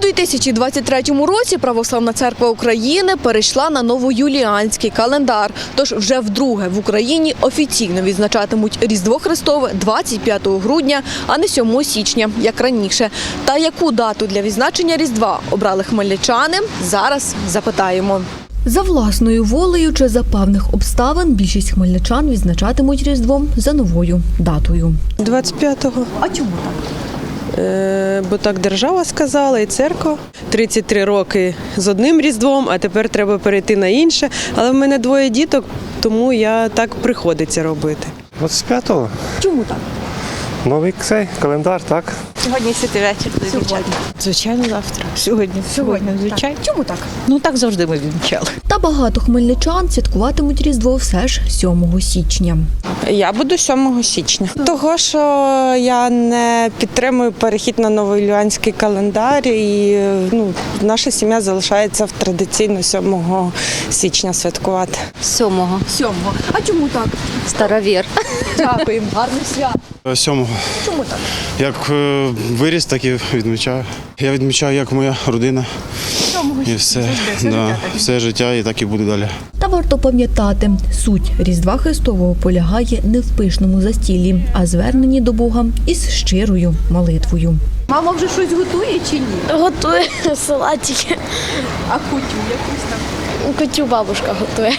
У 2023 році Православна церква України перейшла на новоюліанський календар. Тож вже вдруге в Україні офіційно відзначатимуть Різдво Христове 25 грудня, а не 7 січня, як раніше. Та яку дату для відзначення Різдва обрали хмельничани? Зараз запитаємо. За власною волею чи за певних обставин більшість хмельничан відзначатимуть Різдво за новою датою. 25-го. А чому так? Е, бо так держава сказала і церква. 33 роки з одним різдвом, а тепер треба перейти на інше. Але в мене двоє діток, тому я так приходиться робити. 25-го. Чому так? Новий цей календар, так? Сьогодні святий вечір. Сьогодні. Звичайно, завтра. Сьогодні. Сьогодні, звичайно. Чому так? Ну так завжди ми відмічали. Та багато хмельничан святкуватимуть Різдво все ж 7 січня. Я буду 7 січня. Того, що я не підтримую перехід на новоілюанський календар, і ну, наша сім'я залишається в традиційно 7 січня святкувати. Сьомого. 7 А чому так? Старовір. Дякуємо, гарних свят. Сьомого. Чому так? Як е, виріс, так і відмічаю. Я відмічаю, як моя родина. І все, да, все життя, і так і буде далі. Та варто пам'ятати, суть Різдва Христового полягає не в пишному застіллі, а зверненні до Бога із щирою молитвою. Мама вже щось готує чи ні? Готує салатики. А кутю якусь там. Котю бабушка готує.